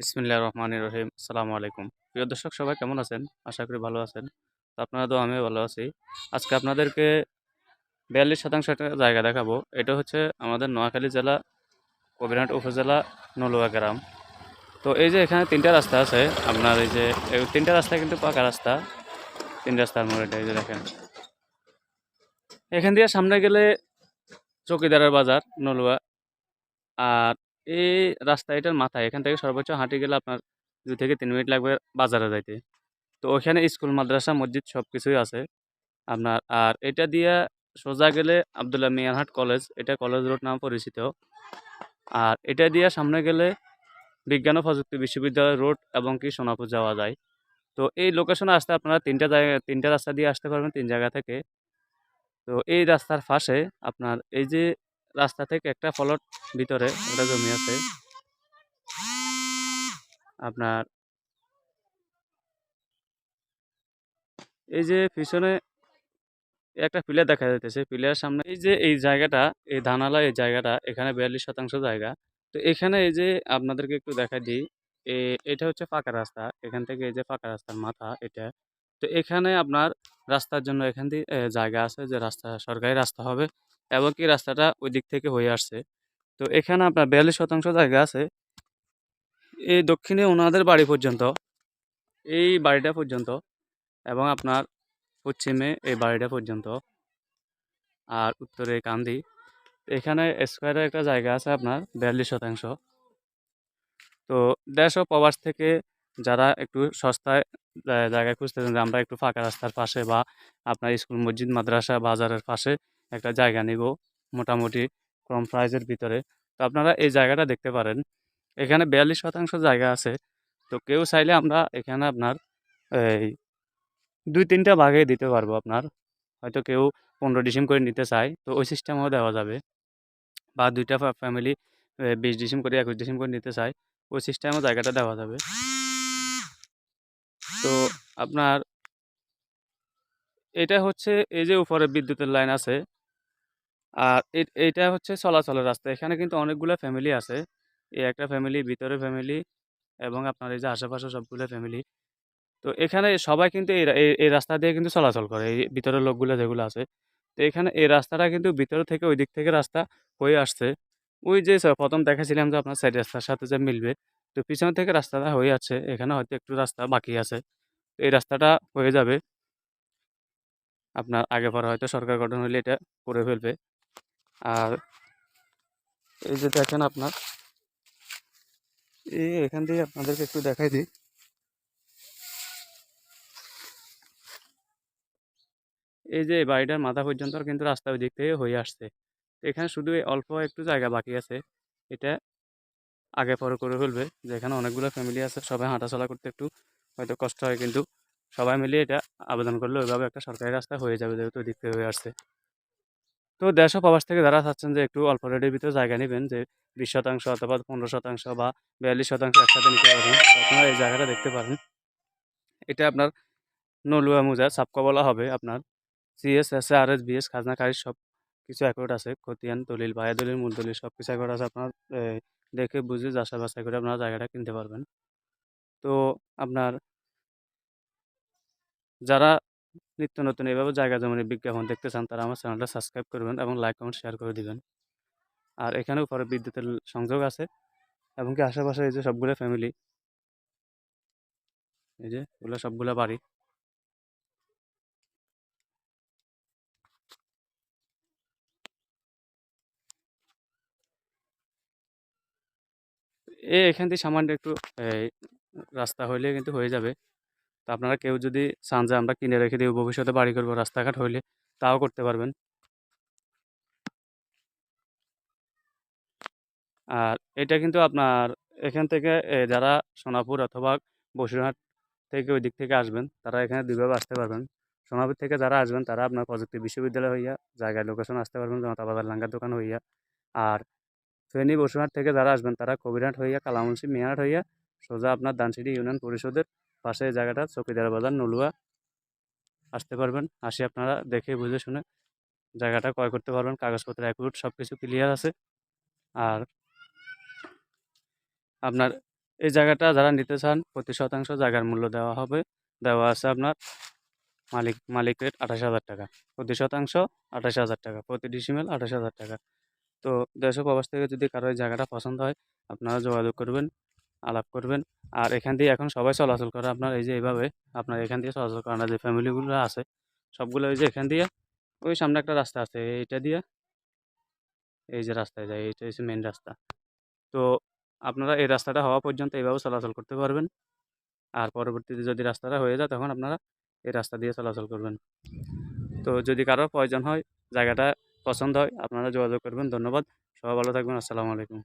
বিসমিল্লাহ রহমান রহিম। আসসালামু আলাইকুম। প্রিয় দর্শক, সবাই কেমন আছেন? আশা করি ভালো আছেন। তো আপনারা তো আমিও ভালো আছি। আজকে আপনাদেরকে বিয়াল্লিশ শতাংশ একটা জায়গা দেখাবো। এটা হচ্ছে আমাদের নোয়াখালী জেলা, কবিরহাট উপজেলা, নলুয়া গ্রাম। তো এই যে এখানে তিনটা রাস্তা আছে, আপনার এই যে তিনটা রাস্তা কিন্তু পাকা রাস্তা। তিন রাস্তার মোড় এটা, এই যে দেখেন। এখান দিয়ে সামনে গেলে চৌকিদারের বাজার, নলুয়া। আর এই রাস্তা এটার মাথায়। এখান থেকে সর্বোচ্চ হাঁটে গেলে আপনার দুই থেকে তিন মিনিট লাগবে বাজারে যাইতে। তো ওখানে স্কুল, মাদ্রাসা, মসজিদ সব কিছুই আছে আপনার। আর এটা দিয়ে সোজা গেলে আবদুল্লাহ মিয়ানহাট কলেজ, এটা কলেজ রোড নাম পরিচিত। আর এটা দিয়ে সামনে গেলে বিজ্ঞান ও প্রযুক্তি বিশ্ববিদ্যালয় রোড এবং কি সোনাপুর যাওয়া যায়। তো এই লোকেশনে আসতে আপনারা তিনটা জায়গা, তিনটা রাস্তা দিয়ে আসতে পারবেন তিন জায়গা থেকে। তো এই রাস্তার পাশে আপনার এই যে রাস্তা থেকে একটা ফলট ভিতরে একটা জমি আছে। আপনার এই যে পিছনে একটা পিলার দেখা যাইতেছে। পিলারের সামনে এই যে এই জায়গাটা, এই ধানালা এই জায়গাটা, এখানে বিয়াল্লিশ শতাংশ জায়গা। তো এখানে এই যে আপনাদেরকে একটু দেখা দিই এটা হচ্ছে পাকা রাস্তা। এখান থেকে এই যে পাকা রাস্তার মাথা এটা। তো এখানে আপনার রাস্তার জন্য এখান দিয়ে জায়গা আছে যে রাস্তা, সরকারি রাস্তা হবে। এবং কি রাস্তাটা ওই দিক থেকে হয়ে আসছে। তো এখানে আপনার বিয়াল্লিশ শতাংশ জায়গা আছে। এই দক্ষিণে ওনাদের বাড়ি পর্যন্ত, এই বাড়িটা পর্যন্ত এবং আপনার পশ্চিমে এই বাড়িটা পর্যন্ত আর উত্তরে কান্দি। এখানে স্কোয়ারে একটা জায়গা আছে আপনার বিয়াল্লিশ শতাংশ। তো দেশ ও প্রবাস থেকে যারা একটু সস্তায় জায়গায় জায়গা খুঁজতেছেন যে আমরা একটু ফাঁকা রাস্তার পাশে বা আপনার স্কুল, মসজিদ, মাদ্রাসা, বাজারের পাশে একটা জায়গা নিব মোটামুটি কম প্রাইজের ভিতরে। তো আপনারা এই জায়গাটা দেখতে পারেন। এখানে বিয়াল্লিশ শতাংশ জায়গা আছে। তো কেউ চাইলে আমরা এখানে আপনার এই দুই তিনটা ভাগে দিতে পারব আপনার। হয়তো কেউ পনেরো ডিসিম করে নিতে চায়, তো ওই সিস্টেমও দেওয়া যাবে। বা দুইটা ফ্যামিলি বিশ ডিসিম করে, একুশ ডিসিম করে নিতে চায়, ওই সিস্টেমও জায়গাটা দেওয়া যাবে। তো আপনার, এটা হচ্ছে এই যে উপরে বিদ্যুতের লাইন আছে। আর এ- এইটা হচ্ছে চলাচলের রাস্তা। এখানে কিন্তু অনেকগুলো ফ্যামিলি আছে। এই একটা ফ্যামিলি ভিতরে ফ্যামিলি এবং আপনার এই যে আশেপাশে সবগুলো ফ্যামিলি তো এখানে সবাই কিন্তু এই রাস্তা দিয়ে কিন্তু চলাচল করে। এই ভিতরের লোকগুলো যেগুলো আছে। তো এখানে এই রাস্তাটা কিন্তু ভিতর থেকে ওই দিক থেকে রাস্তা হয়ে আসছে। ওই যে প্রথম দেখাছিলাম যে আপনার সাইড রাস্তার সাথে যে মিলবে। তো পিছন থেকে রাস্তাটা হয়ে আছে এখানে হয়তো একটু রাস্তা বাকি আছে। তো এই রাস্তাটা হয়ে যাবে। আপনার আগে পরে হয়তো সরকার গঠন হলে এটা করে ফেলবে। আর এই যে দেখেন আপনার, এই এখান দিয়ে আপনাদেরকে একটু দেখাই দিই। এই যে বাড়িটার মাথা পর্যন্ত কিন্তু রাস্তা ওই দিক থেকে হয়ে আসছে। এখানে শুধু অল্প একটু জায়গা বাকি আছে। এটা আগে পরে করে ফেলবে। যেখানে অনেকগুলো ফ্যামিলি আছে, সবাই হাঁটাচলা করতে একটু হয়তো কষ্ট হয়, কিন্তু সবাই মিলিয়ে এটা আবেদন করলে ওইভাবে একটা সরকারি রাস্তা হয়ে যাবে যেহেতু ওই দিক থেকে হয়ে আসছে। তো ও প্রবাস থেকে যারা চাচ্ছেন যে একটু অল্প রেটের ভিতরে জায়গা নেবেন, যে বিশ শতাংশ অথবা পনেরো শতাংশ বা বিয়াল্লিশ শতাংশ একসাথে নিতে পারবেন আপনারা এই জায়গাটা দেখতে পারেন। এটা আপনার নলুয়া মুজা, সাপকা বলা হবে আপনার। CS S R S BS খাজনা খারিজ সব কিছু অ্যাকাউন্ট আছে, খতিয়ান, দলিল বায়া দলিল মূল দলিল সব কিছু অ্যাকাউন্ট আছে আপনার দেখে বুঝে যাচাই বাছাই করে আপনারা জায়গাটা কিনতে পারবেন। তো আপনার যারা নিত্য নতুন এভাবে জায়গা জমিনের বিজ্ঞাপন দেখতে চান তারা আমার চ্যানেলটা সাবস্ক্রাইব করবেন এবং লাইক, কমেন্ট, শেয়ার করে দিবেন। আর এখানে উপরে বিদ্যুতের সংযোগ আছে এবং কি আশেপাশে এই যে সবগুলো ফ্যামিলি এই যে এগুলো সবগুলো বাড়ি। এ এখান থেকে সামান্য একটু রাস্তা হইলে কিন্তু হয়ে যাবে। তো আপনারা কেউ যদি চান যে আমরা কিনে রেখে দিব ভবিষ্যতে বাড়ি করব, রাস্তাঘাট হইলে তাও করতে পারবেন। আর এটা কিন্তু আপনার এখান থেকে যারা সোনাপুর অথবা বসিরহাট থেকে ওই দিক থেকে আসবেন, তারা এখানে দুইভাবে আসতে পারবেন। সোনাপুর থেকে যারা আসবেন, তারা আপনার প্রযুক্তি বিশ্ববিদ্যালয় হইয়া জায়গায় লোকেশন আসতে পারবেন জনতা বাজার লাঙ্গার দোকান হইয়া। আর ফেনী, বসিরহাট থেকে যারা আসবেন, তারা কবিরহাট হইয়া, কালামুন্সি মিয়াহাট হইয়া, সোজা আপনার দানসিটি ইউনিয়ন পরিষদের পাশে জায়গাটা, চকিদার বাজার, নলুয়া। আসতে পারবেন। আসি আপনারা দেখে বুঝে শুনে জায়গাটা ক্রয় করতে পারবেন। কাগজপত্র অ্যাকুরেট সব কিছু ক্লিয়ার আছে। আর আপনার এই জায়গাটা যারা নিতে চান, প্রতি শতাংশ জায়গার মূল্য দেওয়া হবে। দেওয়া আছে আপনার মালিক মালিক রেট আঠাশ হাজার টাকা। প্রতি শতাংশ আঠাশ হাজার টাকা। প্রতি ডিসিমেল আঠাশ হাজার টাকা। তো দেশ প্রবাস থেকে যদি কারও এই জায়গাটা পছন্দ হয়, আপনারা যোগাযোগ করবেন। আলাপ করবেন। আর এখান দিয়ে এখন সবাই চলাচল করে আপনার এই যে এইভাবে আপনার এখান দিয়ে চলাচল করে। না যে ফ্যামিলিগুলো আছে, সবগুলো ওই যে এখান দিয়ে ওই সামনে একটা রাস্তা আছে। এইটা দিয়ে এই যে রাস্তায় যায়, এইটা হচ্ছে মেন রাস্তা। তো আপনারা এই রাস্তাটা হওয়া পর্যন্ত এইভাবে চলাচল করতে পারবেন। আর পরবর্তীতে যদি রাস্তাটা হয়ে যায়, তখন আপনারা এই রাস্তা দিয়ে চলাচল করবেন। তো যদি কারোর প্রয়োজন হয়, জায়গাটা পছন্দ হয়, আপনারা যোগাযোগ করবেন। ধন্যবাদ। সবাই ভালো থাকবেন। আসসালামু আলাইকুম।